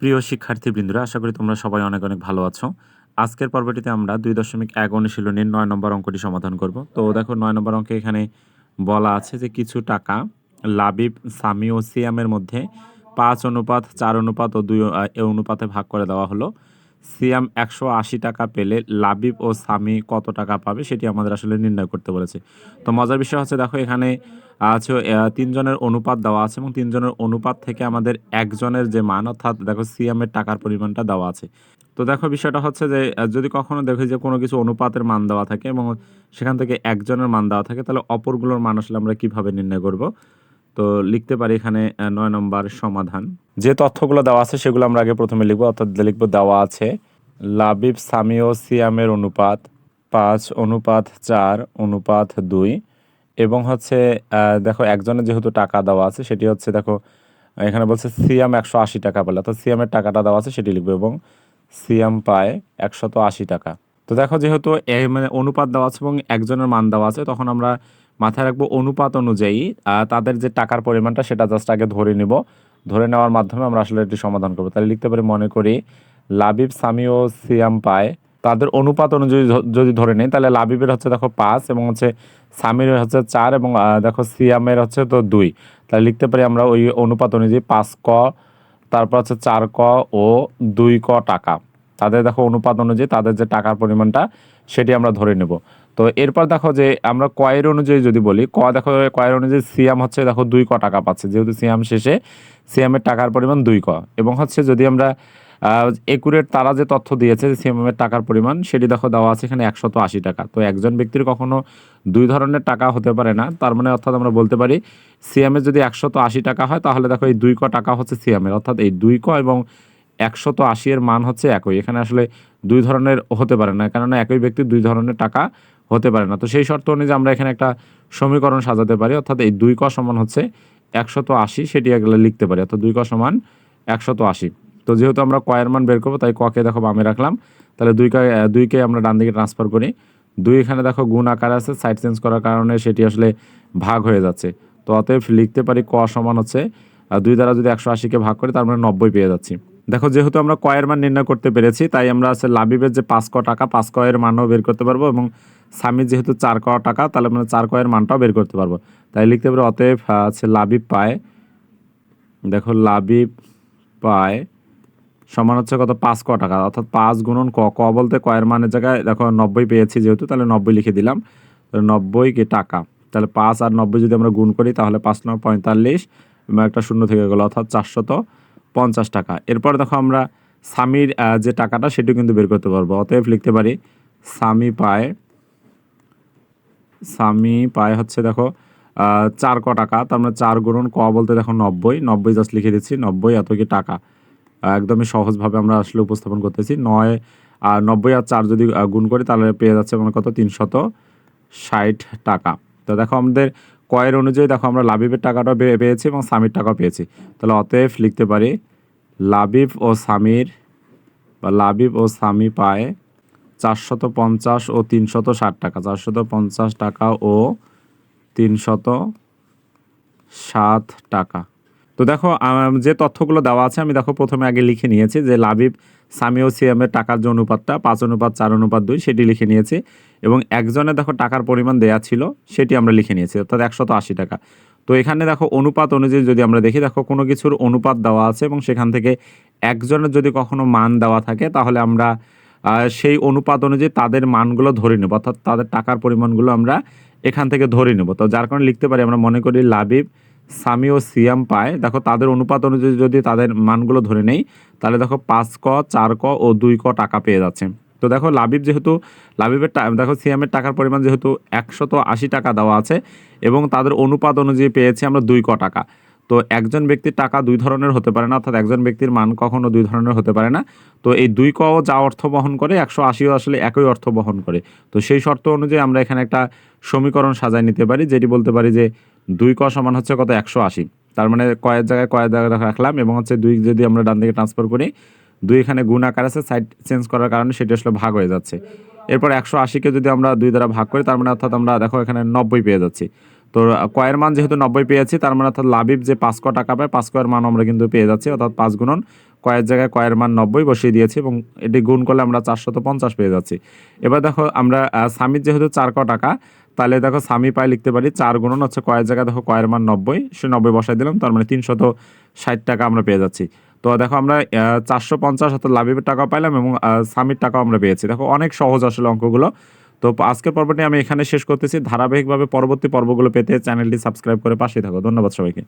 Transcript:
প্রিয় শিক্ষার্থীবৃন্দরা, আশা করি তোমরা সবাই অনেক অনেক ভালো আছো। আজকের পর্বটিতে আমরা দুই দশমিক এক অনুশীলনের নয় নম্বর অঙ্কটি সমাধান করব। তো দেখো, নয় নম্বর অঙ্কে এখানে বলা আছে যে কিছু টাকা লাবিব, সামি ও সিয়ামের মধ্যে পাঁচ অনুপাত, চার অনুপাত ও দুই অনুপাতে ভাগ করে দেওয়া হলো। সিয়াম একশো আশি টাকা পেলে লাবিব ও সামি কত টাকা পাবে সেটি আমাদের আসলে নির্ণয় করতে বলেছে। তো মজার বিষয় হচ্ছে দেখো, এখানে আছে তিনজনের অনুপাত দেওয়া আছে এবং তিনজনের অনুপাত থেকে আমাদের একজনের যে মান, অর্থাৎ দেখো সিএমের টাকার পরিমাণটা দেওয়া আছে। তো দেখো বিষয়টা হচ্ছে যে যদি কখনো দেখো যে কোনো কিছু অনুপাতের মান দেওয়া থাকে এবং সেখান থেকে একজনের মান দেওয়া থাকে, তাহলে অপরগুলোর মান আসলে আমরা কীভাবে নির্ণয় করব? তো লিখতে পারি এখানে নয় নম্বর সমাধান। যে তথ্যগুলো দেওয়া আছে সেগুলো আমরা আগে প্রথমে লিখব, অর্থাৎ লিখব দেওয়া আছে। লাবিব সামি ও সিয়ামের অনুপাত পাঁচ, অনুপাত চার, অনুপাত দুই এবং হচ্ছে দেখো একজনের যেহেতু টাকা দেওয়া আছে, সেটি হচ্ছে দেখো, এখানে বলছে সিয়াম একশো আশি টাকা পেলে অর্থাৎ সিয়ামের টাকাটা দেওয়া আছে, সেটি লিখবে এবং সিয়াম পায় একশত আশি টাকা। তো দেখো যেহেতু মানে অনুপাত দেওয়া আছে এবং একজনের মান দেওয়া আছে, তখন আমরা মাথায় রাখব অনুপাত অনুযায়ী তাদের যে টাকার পরিমাণটা সেটা জাস্ট আগে ধরে নিব। ধরে নেওয়ার মাধ্যমে আমরা আসলে এটি সমাধান করব। তাহলে লিখতে পারি, মনে করি, লাবিব সামি ও সিয়াম পায়। তাদের অনুপাত অনুযায়ী যদি ধরে নেই, তাহলে লাবিবের হচ্ছে দেখো পাঁচ এবং হচ্ছে সামির হচ্ছে চার এবং দেখো সিয়ামের হচ্ছে তো দুই। তাহলে লিখতে পারি আমরা ওই অনুপাত অনুযায়ী পাঁচ ক, তারপর হচ্ছে চার ক ও দুই ক টাকা। তাদের দেখো অনুপাত অনুযায়ী তাদের যে টাকার পরিমাণটা সেটি আমরা ধরে নেব। তো এরপর দেখো যে আমরা কয়ের অনুযায়ী যদি বলি, ক দেখো কয়ের অনুযায়ী সিয়াম হচ্ছে দেখো দুই ক টাকা পাচ্ছে। যেহেতু সিয়াম শেষে সিয়ামের টাকার পরিমাণ দুই ক এবং হচ্ছে যদি আমরা একুরেট তারা যে তথ্য দিয়েছে যে সিএমের টাকার পরিমাণ, সেটি দেখো দেওয়া আছে এখানে একশত আশি টাকা। তো একজন ব্যক্তির কখনো দুই ধরনের টাকা হতে পারে না। তার মানে অর্থাৎ আমরা বলতে পারি সিএমের যদি একশত আশি টাকা হয়, তাহলে দেখো এই দুই ক টাকা হচ্ছে সিএমের অর্থাৎ এই দুই ক এবং একশত আশি এর মান হচ্ছে একই। এখানে আসলে দুই ধরনের হতে পারে না, কেননা একই ব্যক্তি দুই ধরনের টাকা হতে পারে না। তো সেই শর্ত অনুযায়ী আমরা এখানে একটা সমীকরণ সাজাতে পারি, অর্থাৎ এই দুই ক সমান হচ্ছে একশত আশি, সেটি এগুলো লিখতে পারি, অর্থাৎ দুই ক সমান একশত আশি। তো যেহেতু আমরা কয়ের মান বের করব, তাই ককে দেখো বামে রাখলাম, তাহলে দুই কে দুইকে আমরা ডান দিকে ট্রান্সফার করি। দুই এখানে দেখো গুণ আকার আছে সাইড চেঞ্জ করার কারণে সেটি আসলে ভাগ হয়ে যাচ্ছে। তো অতএব লিখতে পারি ক সমান হচ্ছে দুই দ্বারা যদি একশো আশিকে ভাগ করি, তার মানে নব্বই পেয়ে যাচ্ছি। দেখো, যেহেতু আমরা কয়ের মান নির্ণয় করতে পেরেছি, তাই আমরা আছে লাবিবের যে পাঁচ ক টাকা, পাঁচ কয়ের মানও বের করতে পারব এবং স্বামীর যেহেতু চার ক টাকা, তাহলে আমরা চার কয়ের মানটাও বের করতে পারব। তাই লিখতে পারি, অতএব আছে লাবিব পায়, দেখো, লাবিব পায় সমান হচ্ছে কত? পাঁচ ক টাকা, অর্থাৎ পাঁচ গুণন ক ক বলতে কয়ের মানের জায়গায় দেখো, নব্বই পেয়েছি যেহেতু, তাহলে নব্বই লিখে দিলাম। নব্বই কি টাকা, তাহলে পাঁচ আর নব্বই যদি আমরা গুণ করি, তাহলে পাঁচ নয় পঁয়তাল্লিশ, এবং একটা শূন্য থেকে গেলো, অর্থাৎ চারশত। পঞ্চাশ টাকা। এরপর দেখো আমরা স্বামীর যে টাকাটা, সেটিও কিন্তু বের করতে পারব। অতএব লিখতে পারি, স্বামী পায় স্বামী পায় হচ্ছে দেখো চার ক টাকা। তার মানে চার গুণন ক বলতে দেখো নব্বই। নব্বই জাস্ট লিখে দিচ্ছি, নব্বই এত কি টাকা? একদমই সহজভাবে আমরা আসলে উপস্থাপন করতেছি। নয় আর নব্বই আর চার যদি গুণ করি, তাহলে পেয়ে যাচ্ছে মানে কত? তিনশত ষাট টাকা। তো দেখো আমাদের কয়ের অনুযায়ী দেখো আমরা লাবিবের টাকাটাও পে- পেয়েছি এবং স্বামীর টাকাও পেয়েছি। তাহলে অতএব লিখতে পারি, লাবিব ও স্বামীর বা লাবিব ও স্বামী পায় চারশত পঞ্চাশ ও তিনশত ষাট টাকা। চারশত পঞ্চাশ টাকা ও তিনশত সাত টাকা। তো দেখো যে তথ্যগুলো দেওয়া আছে আমি দেখো প্রথমে আগে লিখে নিয়েছি যে লাবিব সামি ও সিএমের টাকার যে অনুপাতটা, পাঁচ অনুপাত, চার অনুপাত, দুই, সেটি লিখে নিয়েছি। এবং একজনে দেখো টাকার পরিমাণ দেয়া ছিল, সেটি আমরা লিখে নিয়েছি, অর্থাৎ একশত আশি টাকা। তো এখানে দেখো অনুপাত অনুযায়ী যদি আমরা দেখি, দেখো কোনো কিছুর অনুপাত দেওয়া আছে এবং সেখান থেকে একজনের যদি কখনো মান দেওয়া থাকে, তাহলে আমরা সেই অনুপাত অনুযায়ী তাদের মানগুলো ধরে নেব, অর্থাৎ তাদের টাকার পরিমাণগুলো আমরা এখান থেকে ধরে নেব। তো যার কারণে লিখতে পারি, আমরা মনে করি লাবিব সামি ও সিয়াম পায়। দেখো, তাদের অনুপাত অনুযায়ী যদি তাদের মানগুলো ধরে নেই, তাহলে দেখো পাঁচ ক, চার ক ও দুই ক টাকা পেয়ে যাচ্ছে। তো দেখো, লাবিব যেহেতু, লাবিবের দেখো, সিয়ামের টাকার পরিমাণ যেহেতু একশত আশি টাকা দেওয়া আছে এবং তাদের অনুপাত অনুযায়ী পেয়েছি আমরা দুই ক টাকা। তো একজন ব্যক্তির টাকা দুই ধরনের হতে পারে না, অর্থাৎ একজন ব্যক্তির মান কখনও দুই ধরনের হতে পারে না। তো এই দুই ক যা অর্থ বহন করে, একশো আশিও আসলে একই অর্থ বহন করে। তো সেই শর্ত অনুযায়ী আমরা এখানে একটা সমীকরণ সাজায় নিতে পারি, যেটি বলতে পারি যে দুই ক সমান হচ্ছে কত? একশো আশি। তার মানে কয়ের জায়গায় কয়ের জায়গায় রাখলাম এবং হচ্ছে দুই যদি আমরা ডান দিকে ট্রান্সফার করি, দুই এখানে গুণ আকার আছে সাইড চেঞ্জ করার কারণে সেটি আসলে ভাগ হয়ে যাচ্ছে। এরপর একশো আশিকে যদি আমরা দুই দ্বারা ভাগ করি, তার মানে অর্থাৎ আমরা দেখো এখানে নব্বই পেয়ে যাচ্ছি। তো কয়ের মান যেহেতু নব্বই পেয়েছি, তার মানে অর্থাৎ লাবিব যে পাঁচ ক টাকা পায়, পাঁচ কয়ের মান আমরা কিন্তু পেয়ে যাচ্ছি, অর্থাৎ পাঁচ গুণন কয়ের জায়গায় কয়ের মান নব্বই বসিয়ে দিয়েছি এবং এটি গুণ করলে আমরা চারশত পঞ্চাশ পেয়ে যাচ্ছি। এবার দেখো আমরা স্বামীর যেহেতু চার ক টাকা তাহলে দেখো সামি পায় লিখতে পারি চার গুণন হচ্ছে কয়ের জায়গায় দেখো কয়ের মান নব্বই, সে নব্বই বসাই দিলাম, তার মানে তিনশত ষাট টাকা আমরা পেয়ে যাচ্ছি। তো দেখো আমরা চারশো পঞ্চাশ অর্থাৎ লাভের টাকা পাইলাম এবং সামির টাকাও আমরা পেয়েছি। দেখো অনেক সহজ আসলে অঙ্কগুলো। তো আজকের পর্বটি আমি এখানে শেষ করতেছি। ধারাবাহিকভাবে পরবর্তী পর্বগুলো পেতে চ্যানেলটি সাবস্ক্রাইব করে পাশেই থাকো। ধন্যবাদ সবাইকে।